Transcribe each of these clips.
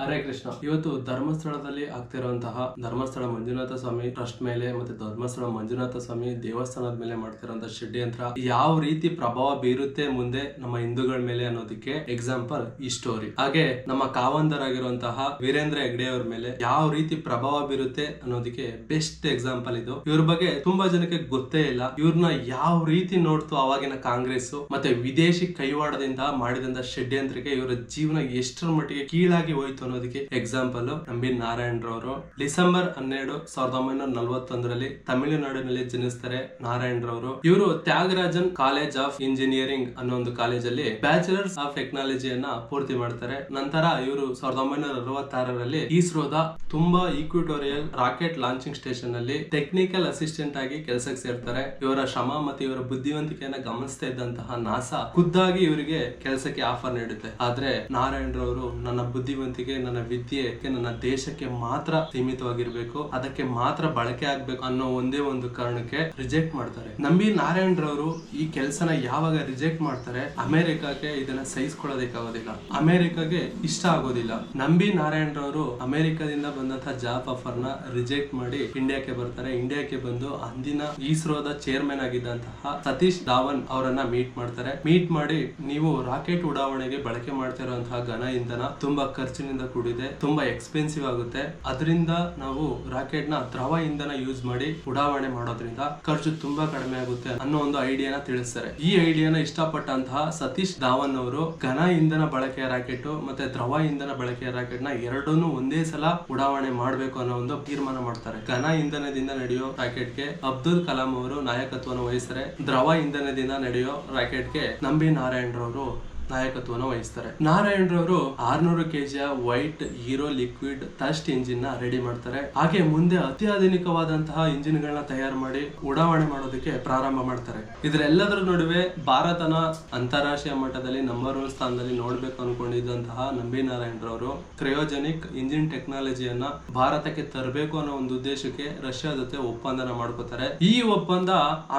ಹರೇ ಕೃಷ್ಣ. ಇವತ್ತು ಧರ್ಮಸ್ಥಳದಲ್ಲಿ ಆಗ್ತಿರುವಂತಹ ಧರ್ಮಸ್ಥಳ ಮಂಜುನಾಥ ಸ್ವಾಮಿ ಟ್ರಸ್ಟ್ ಮೇಲೆ ಮತ್ತೆ ಧರ್ಮಸ್ಥಳ ಮಂಜುನಾಥ ಸ್ವಾಮಿ ದೇವಸ್ಥಾನದ ಮೇಲೆ ಮಾಡ್ತಿರುವಂತಹ ಷಡ್ಯಂತ್ರ ಯಾವ ರೀತಿ ಪ್ರಭಾವ ಬೀರುತ್ತೆ ಮುಂದೆ ನಮ್ಮ ಹಿಂದೂಗಳ ಮೇಲೆ ಅನ್ನೋದಕ್ಕೆ ಎಕ್ಸಾಂಪಲ್ ಈ ಸ್ಟೋರಿ ಹಾಗೆ ನಮ್ಮ ಕಾವಂದರಾಗಿರುವಂತಹ ವೀರೇಂದ್ರ ಹೆಗ್ಡೆ ಅವ್ರ ಮೇಲೆ ಯಾವ ರೀತಿ ಪ್ರಭಾವ ಬೀರುತ್ತೆ ಅನ್ನೋದಕ್ಕೆ ಬೆಸ್ಟ್ ಎಕ್ಸಾಂಪಲ್ ಇದು. ಇವ್ರ ಬಗ್ಗೆ ತುಂಬಾ ಜನಕ್ಕೆ ಗೊತ್ತೇ ಇಲ್ಲ. ಇವ್ರನ್ನ ಯಾವ ರೀತಿ ನೋಡ್ತು ಅವಾಗಿನ ಕಾಂಗ್ರೆಸ್ ಮತ್ತೆ ವಿದೇಶಿ ಕೈವಾಡದಿಂದ ಮಾಡಿದಂತ ಷಡ್ಯಂತ್ರಕ್ಕೆ ಇವರ ಜೀವನ ಎಷ್ಟರ ಮಟ್ಟಿಗೆ ಕೀಳಾಗಿ ಹೋಯ್ತು ಅನ್ನೋದಕ್ಕೆ ಎಕ್ಸಾಂಪಲ್ ನಾರಾಯಣ್ ರವರು ಡಿಸೆಂಬರ್ ಹನ್ನೆರಡು ಸಾವಿರದ ಒಂಬೈನೂರ ನಲವತ್ತೊಂದರಲ್ಲಿ ತಮಿಳುನಾಡಿನಲ್ಲಿ ಜನಿಸ್ತಾರೆ ನಾರಾಯಣರವರು. ಇವರು ತ್ಯಾಗರಾಜನ್ ಕಾಲೇಜ್ ಆಫ್ ಇಂಜಿನಿಯರಿಂಗ್ ಅನ್ನೋ ಒಂದು ಕಾಲೇಜಲ್ಲಿ ಬ್ಯಾಚುಲರ್ಸ್ ಆಫ್ ಟೆಕ್ನಾಲಜಿಯನ್ನ ಪೂರ್ತಿ ಮಾಡ್ತಾರೆ. ನಂತರ ಇವರು ಸಾವಿರದ ಒಂಬೈನೂರ ಅರವತ್ತಾರರಲ್ಲಿ ಇಸ್ರೋದ ತುಂಬಾ ಈಕ್ವಿಟೋರಿಯಲ್ ರಾಕೆಟ್ ಲಾಂಚಿಂಗ್ ಸ್ಟೇಷನ್ ಅಲ್ಲಿ ಟೆಕ್ನಿಕಲ್ ಅಸಿಸ್ಟೆಂಟ್ ಆಗಿ ಕೆಲಸಕ್ಕೆ ಸೇರ್ತಾರೆ. ಇವರ ಶ್ರಮ ಮತ್ತು ಇವರ ಬುದ್ಧಿವಂತಿಕೆಯನ್ನ ಗಮನಿಸ್ತಾ ಇದ್ದಂತಹ ನಾಸಾ ಖುದ್ದಾಗಿ ಇವರಿಗೆ ಕೆಲಸಕ್ಕೆ ಆಫರ್ ನೀಡುತ್ತೆ. ಆದ್ರೆ ನಾರಾಯಣರವರು, ನನ್ನ ಬುದ್ಧಿವಂತಿಕೆ ನನ್ನ ವಿದ್ಯೆಗೆ ನನ್ನ ದೇಶಕ್ಕೆ ಮಾತ್ರ ಸೀಮಿತವಾಗಿರ್ಬೇಕು, ಅದಕ್ಕೆ ಮಾತ್ರ ಬಳಕೆ ಆಗ್ಬೇಕು ಅನ್ನೋ ಒಂದೇ ಒಂದು ಕಾರಣಕ್ಕೆ ರಿಜೆಕ್ಟ್ ಮಾಡ್ತಾರೆ. ನಂಬಿ ನಾರಾಯಣರವರು ಈ ಕೆಲಸನ ಯಾವಾಗ ರಿಜೆಕ್ಟ್ ಮಾಡ್ತಾರೆ ಅಮೆರಿಕಕ್ಕೆ ಇದನ್ನ ಸಹಿಸ್ಕೊಳ್ಳೋದಕ್ಕಾಗೋದಿಲ್ಲ. ಅಮೆರಿಕಗೆ ಇಷ್ಟ ಆಗೋದಿಲ್ಲ. ನಂಬಿ ನಾರಾಯಣರವರು ಅಮೆರಿಕದಿಂದ ಬಂದಂತಹ ಜಾಬ್ ಆಫರ್ನ ರಿಜೆಕ್ಟ್ ಮಾಡಿ ಇಂಡಿಯಾಕ್ಕೆ ಬರ್ತಾರೆ. ಇಂಡಿಯಾಕ್ಕೆ ಬಂದು ಅಂದಿನ ಇಸ್ರೋದ ಚೇರ್ಮನ್ ಆಗಿದ್ದಂತಹ ಸತೀಶ್ ಧಾವನ್ ಅವರನ್ನ ಮೀಟ್ ಮಾಡ್ತಾರೆ. ಮೀಟ್ ಮಾಡಿ ನೀವು ರಾಕೆಟ್ ಉಡಾವಣೆಗೆ ಬಳಕೆ ಮಾಡ್ತಿರುವಂತಹ ಘನ ಇಂಧನ ತುಂಬಾ ಖರ್ಚಿನಿಂದ ಕೂಡಿದೆ. ತುಂಬಾ ಎಕ್ಸ್ಪೆನ್ಸಿವ್ ಆಗುತ್ತೆ. ಅದರಿಂದ ನಾವು ರಾಕೆಟ್ನ ದ್ರವ ಇಂಧನ ಯೂಸ್ ಮಾಡಿ ಉಡಾವಣೆ ಮಾಡೋದ್ರಿಂದ ಖರ್ಚು ತುಂಬಾ ಕಡಿಮೆ ಆಗುತ್ತೆ ಅನ್ನೋ ಒಂದು ಐಡಿಯಾನ ತಿಳಿಸ್ತಾರೆ. ಈ ಐಡಿಯಾನ ಇಷ್ಟಪಟ್ಟಂತಹ ಸತೀಶ್ ಧಾವನ್ ಅವರು ಘನ ಇಂಧನ ಬಳಕೆಯ ರಾಕೆಟ್ ಮತ್ತೆ ದ್ರವ ಇಂಧನ ಬಳಕೆಯ ರಾಕೆಟ್ನ ಎರಡನ್ನೂ ಒಂದೇ ಸಲ ಉಡಾವಣೆ ಮಾಡಬೇಕು ಅನ್ನೋ ಒಂದು ತೀರ್ಮಾನ ಮಾಡ್ತಾರೆ. ಘನ ಇಂಧನದಿಂದ ನಡೆಯೋ ರಾಕೆಟ್ಗೆ ಅಬ್ದುಲ್ ಕಲಾಂ ಅವರು ನಾಯಕತ್ವವನ್ನು ವಹಿಸ್ತಾರೆ. ದ್ರವ ಇಂಧನದಿಂದ ನಡೆಯೋ ರಾಕೆಟ್ಗೆ ನಂಬಿ ನಾರಾಯಣರವರು ನಾಯಕತ್ವವನ್ನು ವಹಿಸ್ತಾರೆ. ನಾರಾಯಣರವರು ಆರ್ನೂರು ಕೆಜಿಯ ವೈಟ್ ಹೀರೋ ಲಿಕ್ವಿಡ್ ಟಸ್ಟ್ ಇಂಜಿನ್ನ ರೆಡಿ ಮಾಡ್ತಾರೆ. ಹಾಗೆ ಮುಂದೆ ಅತ್ಯಾಧುನಿಕವಾದಂತಹ ಇಂಜಿನ್ ಗಳನ್ನ ತಯಾರು ಮಾಡಿ ಉಡಾವಣೆ ಮಾಡೋದಕ್ಕೆ ಪ್ರಾರಂಭ ಮಾಡ್ತಾರೆ. ಇದರೆಲ್ಲದರ ನಡುವೆ ಭಾರತನ ಅಂತಾರಾಷ್ಟ್ರೀಯ ಮಟ್ಟದಲ್ಲಿ ನಂಬರ್ ಒನ್ ಸ್ಥಾನದಲ್ಲಿ ನೋಡ್ಬೇಕು ಅನ್ಕೊಂಡಿದ್ದಂತಹ ನಂಬಿ ನಾರಾಯಣರವರು ಕ್ರಯೋಜೆನಿಕ್ ಇಂಜಿನ್ ಟೆಕ್ನಾಲಜಿಯನ್ನ ಭಾರತಕ್ಕೆ ತರಬೇಕು ಅನ್ನೋ ಒಂದು ಉದ್ದೇಶಕ್ಕೆ ರಷ್ಯಾ ಜೊತೆ ಒಪ್ಪಂದನ ಮಾಡ್ಕೋತಾರೆ. ಈ ಒಪ್ಪಂದ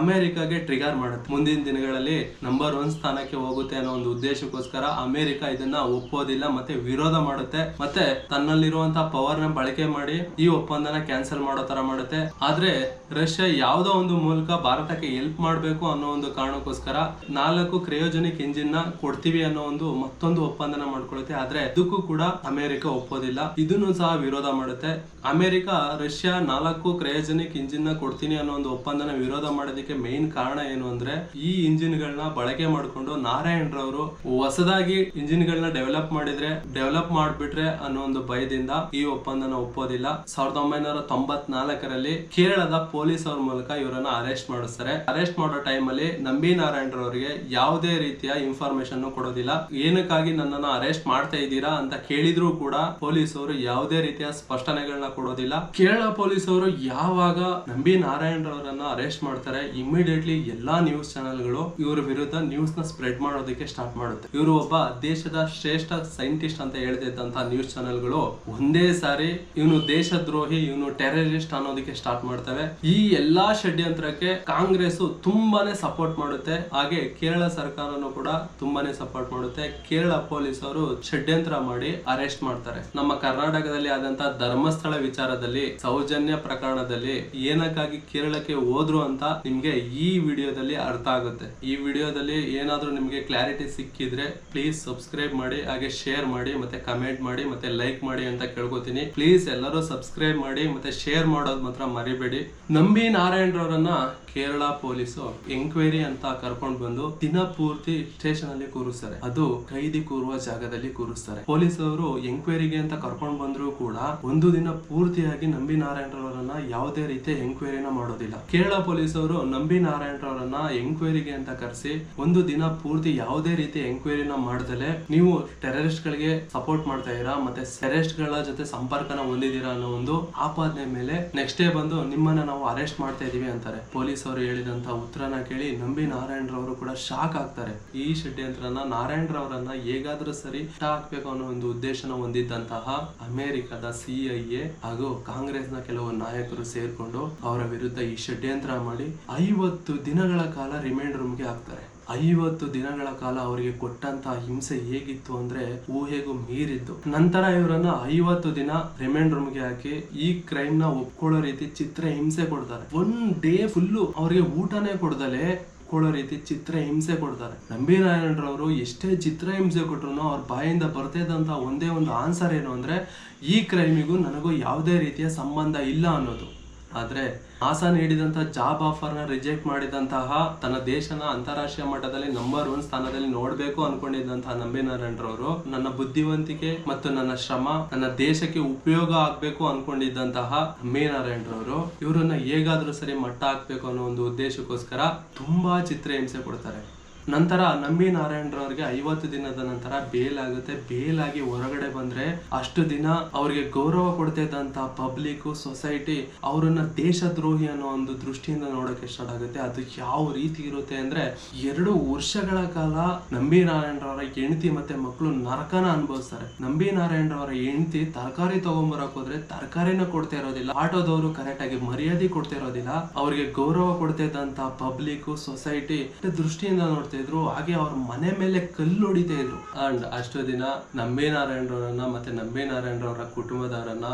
ಅಮೆರಿಕಾಗೆ ಟ್ರಿಗರ್ ಮಾಡುತ್ತೆ. ಮುಂದಿನ ದಿನಗಳಲ್ಲಿ ನಂಬರ್ ಒನ್ ಸ್ಥಾನಕ್ಕೆ ಹೋಗುತ್ತೆ ಅನ್ನೋ ಒಂದು ಉದ್ದೇಶಕ್ಕೋಸ್ಕರ ಅಮೆರಿಕ ಇದನ್ನ ಒಪ್ಪೋದಿಲ್ಲ, ಮತ್ತೆ ವಿರೋಧ ಮಾಡುತ್ತೆ. ಮತ್ತೆ ತನ್ನಲ್ಲಿರುವಂತಹ ಪವರ್ನ ಬಳಕೆ ಮಾಡಿ ಈ ಒಪ್ಪಂದನ ಕ್ಯಾನ್ಸಲ್ ಮಾಡೋ ತರ ಮಾಡುತ್ತೆ. ಆದ್ರೆ ರಷ್ಯಾ ಯಾವ್ದೋ ಒಂದು ಮೂಲಕ ಭಾರತಕ್ಕೆ ಹೆಲ್ಪ್ ಮಾಡಬೇಕು ಅನ್ನೋ ಒಂದು ಕಾರಣಕ್ಕೋಸ್ಕರ ನಾಲ್ಕು ಕ್ರಯೋಜನಿಕ್ ಇಂಜಿನ್ನ ಕೊಡ್ತೀವಿ ಅನ್ನೋ ಒಂದು ಮತ್ತೊಂದು ಒಪ್ಪಂದನ ಮಾಡ್ಕೊಳ್ಳುತ್ತೆ. ಆದ್ರೆ ಇದಕ್ಕೂ ಕೂಡ ಅಮೆರಿಕ ಒಪ್ಪೋದಿಲ್ಲ. ಇದನ್ನು ಸಹ ವಿರೋಧ ಮಾಡುತ್ತೆ. ಅಮೆರಿಕ, ರಷ್ಯಾ ನಾಲ್ಕು ಕ್ರಯೋಜನಿಕ್ ಇಂಜಿನ್ನ ಕೊಡ್ತೀನಿ ಅನ್ನೋ ಒಂದು ಒಪ್ಪಂದನ ವಿರೋಧ ಮಾಡೋದಕ್ಕೆ ಮೇನ್ ಕಾರಣ ಏನು ಅಂದ್ರೆ ಈ ಇಂಜಿನ್ ಗಳನ್ನ ಬಳಕೆ ಮಾಡಿಕೊಂಡು ನಾರಾಯಣರವರು ಹೊಸದಾಗಿ ಇಂಜಿನ್ ಗಳನ್ನ ಡೆವಲಪ್ ಮಾಡಿದ್ರೆ, ಡೆವಲಪ್ ಮಾಡ್ಬಿಟ್ರೆ ಅನ್ನೋ ಒಂದು ಭಯದಿಂದ ಈ ಒಪ್ಪಂದನ ಒಪ್ಪೋದಿಲ್ಲ. ಸಾವಿರದ ಒಂಬೈನೂರ ತೊಂಬತ್ನಾಲ್ಕರಲ್ಲಿ ಕೇರಳದ ಪೊಲೀಸ್ ಅವ್ರ ಮೂಲಕ ಇವರನ್ನ ಅರೆಸ್ಟ್ ಮಾಡಿಸ್ತಾರೆ. ಅರೆಸ್ಟ್ ಮಾಡೋ ಟೈಮ್ ಅಲ್ಲಿ ನಂಬಿ ನಾರಾಯಣರವರಿಗೆ ಯಾವುದೇ ರೀತಿಯ ಇನ್ಫಾರ್ಮೇಶನ್ ಕೊಡೋದಿಲ್ಲ. ಏನಕ್ಕಾಗಿ ನನ್ನನ್ನು ಅರೆಸ್ಟ್ ಮಾಡ್ತಾ ಇದ್ದೀರಾ ಅಂತ ಕೇಳಿದ್ರು ಕೂಡ ಪೊಲೀಸ್ ಅವರು ಯಾವುದೇ ರೀತಿಯ ಸ್ಪಷ್ಟನೆಗಳನ್ನ ಕೊಡೋದಿಲ್ಲ. ಕೇರಳ ಪೊಲೀಸ್ ಅವರು ಯಾವಾಗ ನಂಬಿ ನಾರಾಯಣರವರನ್ನ ಅರೆಸ್ಟ್ ಮಾಡ್ತಾರೆ ಇಮಿಡಿಯೇಟ್ಲಿ ಎಲ್ಲಾ ನ್ಯೂಸ್ ಚಾನೆಲ್ಗಳು ಇವರ ವಿರುದ್ಧ ನ್ಯೂಸ್ನ ಸ್ಪ್ರೆಡ್ ಮಾಡೋದಕ್ಕೆ ಸ್ಟಾರ್ಟ್ ಮಾಡುತ್ತೆ. ಇವರು ಒಬ್ಬ ದೇಶದ ಶ್ರೇಷ್ಠ ಸೈಂಟಿಸ್ಟ್ ಅಂತ ಹೇಳ್ತಿದ್ದಂತ ನ್ಯೂಸ್ ಚಾನೆಲ್ಗಳು ಒಂದೇ ಸಾರಿ ಇವನು ದೇಶದ್ರೋಹಿ, ಇವನು ಟೆರರಿಸ್ಟ್ ಅನ್ನೋದಕ್ಕೆ ಸ್ಟಾರ್ಟ್ ಮಾಡ್ತವೆ. ಈ ಎಲ್ಲಾ ಷಡ್ಯಂತ್ರಕ್ಕೆ ಕಾಂಗ್ರೆಸ್ ತುಂಬಾನೇ ಸಪೋರ್ಟ್ ಮಾಡುತ್ತೆ. ಹಾಗೆ ಕೇರಳ ಸರ್ಕಾರನು ಕೂಡ ತುಂಬಾನೇ ಸಪೋರ್ಟ್ ಮಾಡುತ್ತೆ. ಕೇರಳ ಪೊಲೀಸ್ ಅವರು ಷಡ್ಯಂತ್ರ ಮಾಡಿ ಅರೆಸ್ಟ್ ಮಾಡ್ತಾರೆ. ನಮ್ಮ ಕರ್ನಾಟಕದಲ್ಲಿ ಆದಂತ ಧರ್ಮಸ್ಥಳ ವಿಚಾರದಲ್ಲಿ, ಸೌಜನ್ಯ ಪ್ರಕರಣದಲ್ಲಿ ಏನಕ್ಕಾಗಿ ಕೇರಳಕ್ಕೆ ಹೋದ್ರು ಅಂತ ನಿಮ್ಗೆ ಈ ವಿಡಿಯೋದಲ್ಲಿ ಅರ್ಥ ಆಗುತ್ತೆ. ಈ ವಿಡಿಯೋದಲ್ಲಿ ಏನಾದ್ರೂ ನಿಮ್ಗೆ ಕ್ಲಾರಿಟಿ ಸಿಕ್ಕಿದ್ರೆ ಪ್ಲೀಸ್ ಸಬ್ಸ್ಕ್ರೈಬ್ ಮಾಡಿ, ಹಾಗೆ ಶೇರ್ ಮಾಡಿ, ಮತ್ತೆ ಕಮೆಂಟ್ ಮಾಡಿ, ಮತ್ತೆ ಲೈಕ್ ಮಾಡಿ ಅಂತ ಕೇಳ್ಕೊತೀನಿ. ಪ್ಲೀಸ್ ಎಲ್ಲರೂ ಸಬ್ಸ್ಕ್ರೈಬ್ ಮಾಡಿ, ಮತ್ತೆ ಶೇರ್ ಮಾಡೋದು ಮಾತ್ರ ಮರಿಬೇಡಿ. ನಂಬಿ ನಾರಾಯಣರವರನ್ನ ಕೇರಳ ಪೊಲೀಸು ಎಂಕ್ವೈರಿ ಅಂತ ಕರ್ಕೊಂಡು ಬಂದು ದಿನ ಪೂರ್ತಿ ಸ್ಟೇಷನ್ ಅಲ್ಲಿ ಕೂರಿಸ್ತಾರೆ. ಅದು ಕೈದಿ ಕೂರುವ ಜಾಗದಲ್ಲಿ ಕೂರಿಸ್ತಾರೆ. ಪೊಲೀಸ್ ಅವರು ಎಂಕ್ವೈರಿಗೆ ಅಂತ ಕರ್ಕೊಂಡು ಬಂದ್ರು ಕೂಡ ಒಂದು ದಿನ ಪೂರ್ತಿಯಾಗಿ ನಂಬಿ ನಾರಾಯಣರವರನ್ನ ಯಾವುದೇ ರೀತಿ ಎಂಕ್ವೈರಿನ ಮಾಡೋದಿಲ್ಲ. ಕೇರಳ ಪೊಲೀಸ್ ಅವರು ನಂಬಿ ನಾರಾಯಣರವರನ್ನ ಎಂಕ್ವೈರಿಗೆ ಅಂತ ಕರೆಸಿ ಒಂದು ದಿನ ಪೂರ್ತಿ ಯಾವುದೇ ರೀತಿಯ ಎಂಕ್ವೈರಿನ ಮಾಡ್ದಲೆ ನೀವು ಟೆರರಿಸ್ಟ್ ಗಳಿಗೆ ಸಪೋರ್ಟ್ ಮಾಡ್ತಾ ಇದೀರಾ ಮತ್ತೆ ಟೆರರಿಸ್ಟ್ಗಳ ಜೊತೆ ಸಂಪರ್ಕನ ಹೊಂದಿದ್ದೀರಾ ಅನ್ನೋ ಒಂದು ಆಪಾದನೆ ಮೇಲೆ ನೆಕ್ಸ್ಟ್ ಡೇ ಬಂದು ನಿಮ್ಮನ್ನ ನಾವು ಅರೆಸ್ಟ್ ಮಾಡ್ತಾ ಇದೀವಿ ಅಂತಾರೆ. ಪೊಲೀಸ್ ಅವರು ಹೇಳಿದಂತ ಉತ್ತರನ ಕೇಳಿ ನಂಬಿ ನಾರಾಯಣರವರು ಕೂಡ ಶಾಕ್ ಆಗ್ತಾರೆ. ಈ ಷಡ್ಯಂತ್ರನ ನಾರಾಯಣರವರನ್ನ ಹೇಗಾದ್ರೂ ಸರಿ ಹಾಕ್ಬೇಕು ಅನ್ನೋ ಒಂದು ಉದ್ದೇಶನ ಹೊಂದಿದ್ದಂತಹ ಅಮೆರಿಕದ ಸಿಐಎ ಹಾಗೂ ಕಾಂಗ್ರೆಸ್ನ ಕೆಲವು ನಾಯಕರು ಸೇರ್ಕೊಂಡು ಅವರ ವಿರುದ್ಧ ಈ ಷಡ್ಯಂತ್ರ ಮಾಡಿ ಐವತ್ತು ದಿನಗಳ ಕಾಲ ರಿಮೈಂಡ್ ರೂಮ್ಗೆ ಹಾಕ್ತಾರೆ. ಐವತ್ತು ದಿನಗಳ ಕಾಲ ಅವರಿಗೆ ಕೊಟ್ಟಂತ ಹಿಂಸೆ ಹೇಗಿತ್ತು ಅಂದ್ರೆ ಊಹೆಗೂ ಮೀರಿದ್ದು. ನಂತರ ಇವರನ್ನ ಐವತ್ತು ದಿನ ರಿಮೈಂಡ್ ರೂಮ್ಗೆ ಹಾಕಿ ಈ ಕ್ರೈಮ್ನ ಒಪ್ಕೊಳ್ಳೋ ರೀತಿ ಚಿತ್ರ ಹಿಂಸೆ ಕೊಡ್ತಾರೆ. ಒನ್ ಡೇ ಫುಲ್ಲು ಅವರಿಗೆ ಊಟನೇ ಕೊಡ್ದಲೆ ಕೊಡೋ ರೀತಿ ಚಿತ್ರ ಹಿಂಸೆ ಕೊಡ್ತಾರೆ. ನಂಬಿ ನಾರಾಯಣರವರು ಎಷ್ಟೇ ಚಿತ್ರ ಹಿಂಸೆ ಕೊಟ್ರು ಅವ್ರ ಬಾಯಿಂದ ಬರ್ತಿದ್ದಂತ ಒಂದೇ ಒಂದು ಆನ್ಸರ್ ಏನು ಅಂದ್ರೆ ಈ ಕ್ರೈಮಿಗೂ ನನಗೂ ಯಾವುದೇ ರೀತಿಯ ಸಂಬಂಧ ಇಲ್ಲ ಅನ್ನೋದು. ಆದ್ರೆ ನಾಸಾ ನೀಡಿದಂತಹ ಜಾಬ್ ಆಫರ್ನ ರಿಜೆಕ್ಟ್ ಮಾಡಿದಂತಹ ತನ್ನ ದೇಶನ ಅಂತಾರಾಷ್ಟ್ರೀಯ ಮಟ್ಟದಲ್ಲಿ ನಂಬರ್ ಒನ್ ಸ್ಥಾನದಲ್ಲಿ ನೋಡಬೇಕು ಅನ್ಕೊಂಡಿದ್ದಂತಹ ನಂಬಿ ನಾರಾಯಣರವರು ನನ್ನ ಬುದ್ಧಿವಂತಿಕೆ ಮತ್ತು ನನ್ನ ಶ್ರಮ, ನನ್ನ ದೇಶಕ್ಕೆ ಉಪಯೋಗ ಆಗ್ಬೇಕು ಅನ್ಕೊಂಡಿದ್ದಂತಹ ನಂಬಿ ನಾರಾಯಣರವರು ಇವರನ್ನ ಹೇಗಾದ್ರೂ ಸರಿ ಮಟ್ಟ ಹಾಕ್ಬೇಕು ಅನ್ನೋ ಒಂದು ಉದ್ದೇಶಕ್ಕೋಸ್ಕರ ತುಂಬಾ ಚಿತ್ರಹಿಂಸೆ ಕೊಡ್ತಾರೆ. ನಂತರ ನಂಬಿ ನಾರಾಯಣರವರಿಗೆ ಐವತ್ತು ದಿನದ ನಂತರ ಬೇಲ್ ಆಗುತ್ತೆ ಬೇಲ್ ಆಗಿ ಹೊರಗಡೆ ಬಂದ್ರೆ ಅಷ್ಟು ದಿನ ಅವ್ರಿಗೆ ಗೌರವ ಕೊಡ್ತಿದ್ದಂತ ಪಬ್ಲಿಕ್ ಸೊಸೈಟಿ ಅವರನ್ನ ದೇಶದ್ರೋಹಿ ಅನ್ನೋ ಒಂದು ದೃಷ್ಟಿಯಿಂದ ನೋಡಕ್ಕೆ ಸ್ಟಾರ್ಟ್ ಆಗುತ್ತೆ. ಅದು ಯಾವ ರೀತಿ ಇರುತ್ತೆ ಅಂದ್ರೆ ಎರಡು ವರ್ಷಗಳ ಕಾಲ ನಂಬಿ ನಾರಾಯಣರವರ ಹೆಂಡತಿ ಮತ್ತೆ ಮಕ್ಕಳು ನರಕನ ಅನುಭವಿಸ್ತಾರೆ. ನಂಬಿ ನಾರಾಯಣರವರ ಹೆಂಡತಿ ತರಕಾರಿ ತಗೊಂಬರಕ್ ಹೋದ್ರೆ ತರಕಾರಿನ ಕೊಡ್ತಾ ಇರೋದಿಲ್ಲ. ಆಟೋದವರು ಕರೆಕ್ಟ್ ಆಗಿ ಮರ್ಯಾದೆ ಕೊಡ್ತಾ ಇರೋದಿಲ್ಲ. ಅವ್ರಿಗೆ ಗೌರವ ಕೊಡ್ತಿದ್ದಂತ ಪಬ್ಲಿಕ್ ಸೊಸೈಟಿ ದೃಷ್ಟಿಯಿಂದ ನೋಡ್ತಾ ಇದ್ರು, ಹಾಗೆ ಅವ್ರ ಮನೆ ಮೇಲೆ ಕಲ್ಲು ಹೊಡಿತಾ ಇದ್ರು. ಅಂಡ್ ಅಷ್ಟು ದಿನ ನಂಬಿ ನಾರಾಯಣರವರನ್ನ ಮತ್ತೆ ನಂಬಿ ನಾರಾಯಣರವರ ಕುಟುಂಬದವರನ್ನ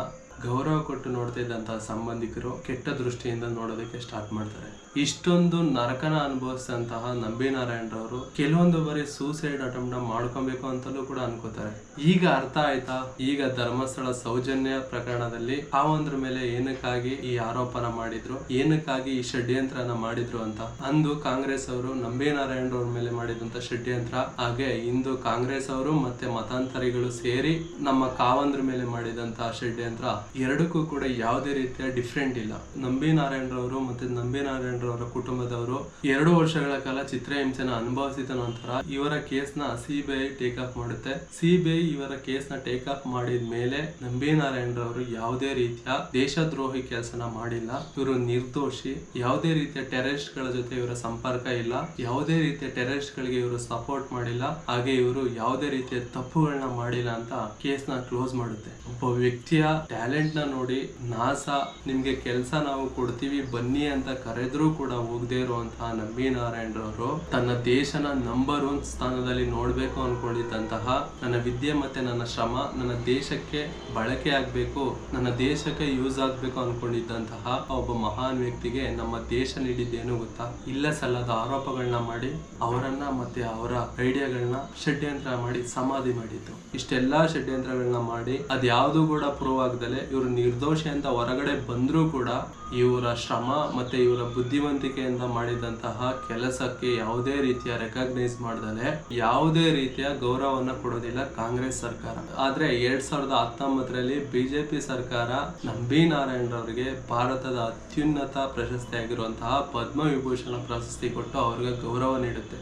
ಗೌರವ ಕೊಟ್ಟು ನೋಡ್ತಾ ಇದ್ದಂತಹ ಸಂಬಂಧಿಕರು ಕೆಟ್ಟ ದೃಷ್ಟಿಯಿಂದ ನೋಡೋದಕ್ಕೆ ಸ್ಟಾರ್ಟ್ ಮಾಡ್ತಾರೆ. ಇಷ್ಟೊಂದು ನರಕನ ಅನುಭವಿಸಿದಂತಹ ನಂಬಿ ನಾರಾಯಣರವರು ಕೆಲವೊಂದು ಬಾರಿ ಸೂಸೈಡ್ ಅಟೆಂಪ್ಟ್ ಮಾಡ್ಕೊಬೇಕು ಅಂತಲೂ ಕೂಡ ಅನ್ಕೋತಾರೆ. ಈಗ ಅರ್ಥ ಆಯ್ತಾ? ಈಗ ಧರ್ಮಸ್ಥಳ ಸೌಜನ್ಯ ಪ್ರಕರಣದಲ್ಲಿ ಕಾವಂದ್ರ ಮೇಲೆ ಏನಕ್ಕಾಗಿ ಈ ಆರೋಪನ ಮಾಡಿದ್ರು? ಏನಕ್ಕಾಗಿ ಈ ಷಡ್ಯಂತ್ರನ ಮಾಡಿದ್ರು ಅಂತ? ಅಂದು ಕಾಂಗ್ರೆಸ್ ಅವರು ನಂಬಿ ನಾರಾಯಣರವ್ರ ಮೇಲೆ ಮಾಡಿದಂತ ಷಡ್ಯಂತ್ರ, ಹಾಗೆ ಇಂದು ಕಾಂಗ್ರೆಸ್ ಅವರು ಮತ್ತೆ ಮತಾಂತರಿಗಳು ಸೇರಿ ನಮ್ಮ ಕಾವಂದ್ರ ಮೇಲೆ ಮಾಡಿದಂತ ಷಡ್ಯಂತ್ರ ಎರಡಕ್ಕೂ ಕೂಡ ಯಾವುದೇ ರೀತಿಯ ಡಿಫ್ರೆಂಟ್ ಇಲ್ಲ. ನಂಬಿ ನಾರಾಯಣರವರು ಮತ್ತೆ ನಂಬಿ ನಾರಾಯಣರವರ ಕುಟುಂಬದವರು ಎರಡು ವರ್ಷಗಳ ಕಾಲ ಚಿತ್ರಹಿಂಸೆನ ಅನುಭವಿಸಿದ ನಂತರ ಇವರ ಕೇಸ್ನ ಸಿಬಿಐ ಟೇಕ್ ಆಫ್ ಮಾಡುತ್ತೆ. ಸಿಬಿಐ ಇವರ ಕೇಸ್ನ ಟೇಕ್ ಆಫ್ ಮಾಡಿದ ಮೇಲೆ ನಂಬಿ ನಾರಾಯಣರವರು ಯಾವುದೇ ರೀತಿಯ ದೇಶದ್ರೋಹಿ ಕೆಲಸನ ಮಾಡಿಲ್ಲ. ಇವರು ನಿರ್ದೋಷಿ. ಯಾವುದೇ ರೀತಿಯ ಟೆರರಿಸ್ಟ್ಗಳ ಜೊತೆ ಇವರ ಸಂಪರ್ಕ ಇಲ್ಲ. ಯಾವುದೇ ರೀತಿಯ ಟೆರರಿಸ್ಟ್ ಗಳಿಗೆ ಇವರು ಸಪೋರ್ಟ್ ಮಾಡಿಲ್ಲ. ಹಾಗೆ ಇವರು ಯಾವುದೇ ರೀತಿಯ ತಪ್ಪುಗಳನ್ನ ಮಾಡಿಲ್ಲ ಅಂತ ಕೇಸ್ನ ಕ್ಲೋಸ್ ಮಾಡುತ್ತೆ. ಒಬ್ಬ ವ್ಯಕ್ತಿಯ ಟ್ಯಾಲೆಂಟ್ ನ ನೋಡಿ ನಾಸಾ, ನಿಮಗೆ ಕೆಲಸ ನಾವು ಕೊಡ್ತೀವಿ, ಬನ್ನಿ ಅಂತ ಕರೆದ್ರೂ ಕೂಡ ಹೋಗದೆ ಇರುವಂತಹ ನಂಬಿ ನಾರಾಯಣರವರು, ತನ್ನ ದೇಶನ ನಂಬರ್ ಒನ್ ಸ್ಥಾನದಲ್ಲಿ ನೋಡಬೇಕು ಅನ್ಕೊಂಡಿದ್ದಂತಹ ನನ್ನ ವಿದ್ಯೆ ಮತ್ತೆ ನನ್ನ ಶ್ರಮ, ನನ್ನ ದೇಶಕ್ಕೆ ಬಳಕೆ ಆಗಬೇಕು, ನನ್ನ ದೇಶಕ್ಕೆ ಯೂಸ್ ಆಗಬೇಕು ಅನ್ಕೊಂಡಿದ್ದಂತಹ ಒಬ್ಬ ಮಹಾನ್ ವ್ಯಕ್ತಿಗೆ ನಮ್ಮ ದೇಶ ನೀಡಿದ್ದೇನು ಗೊತ್ತಾ? ಇಲ್ಲ ಸಲ್ಲದ ಆರೋಪಗಳನ್ನ ಮಾಡಿ, ಅವರನ್ನ ಮತ್ತೆ ಅವರ ಐಡಿಯಾಗಳನ್ನ ಷಡ್ಯಂತ್ರ ಮಾಡಿ, ಸಮಾಧಿ ಮಾಡಿದ್ದು. ಇಷ್ಟೆಲ್ಲಾ ಷಡ್ಯಂತ್ರಗಳನ್ನ ಮಾಡಿ, ಅದ್ಯಾವುದು ಕೂಡ ಪ್ರೂವ್ ಆಗದಲೆ ಇವರು ನಿರ್ದೋಷ ಅಂತ ಹೊರಗಡೆ ಬಂದರೂ ಕೂಡ ಇವರ ಶ್ರಮ ಮತ್ತೆ ಇವರ ಬುದ್ಧಿವಂತಿಕೆಯಿಂದ ಮಾಡಿದಂತಹ ಕೆಲಸಕ್ಕೆ ಯಾವುದೇ ರೀತಿಯ ರೆಕಗ್ನೈಸ್ ಮಾಡ್ದಲೆ ಯಾವುದೇ ರೀತಿಯ ಗೌರವವನ್ನು ಕೊಡೋದಿಲ್ಲ ಕಾಂಗ್ರೆಸ್ ಸರ್ಕಾರ. ಆದರೆ ಎರಡ್ ಸಾವಿರದ ಹತ್ತೊಂಬತ್ತರಲ್ಲಿ ಬಿಜೆಪಿ ಸರ್ಕಾರ ನಂಬಿ ನಾರಾಯಣರವರಿಗೆ ಭಾರತದ ಅತ್ಯುನ್ನತ ಪ್ರಶಸ್ತಿಯಾಗಿರುವಂತಹ ಪದ್ಮ ವಿಭೂಷಣ ಪ್ರಶಸ್ತಿ ಕೊಟ್ಟು ಅವ್ರಿಗೆ ಗೌರವ ನೀಡುತ್ತೆ.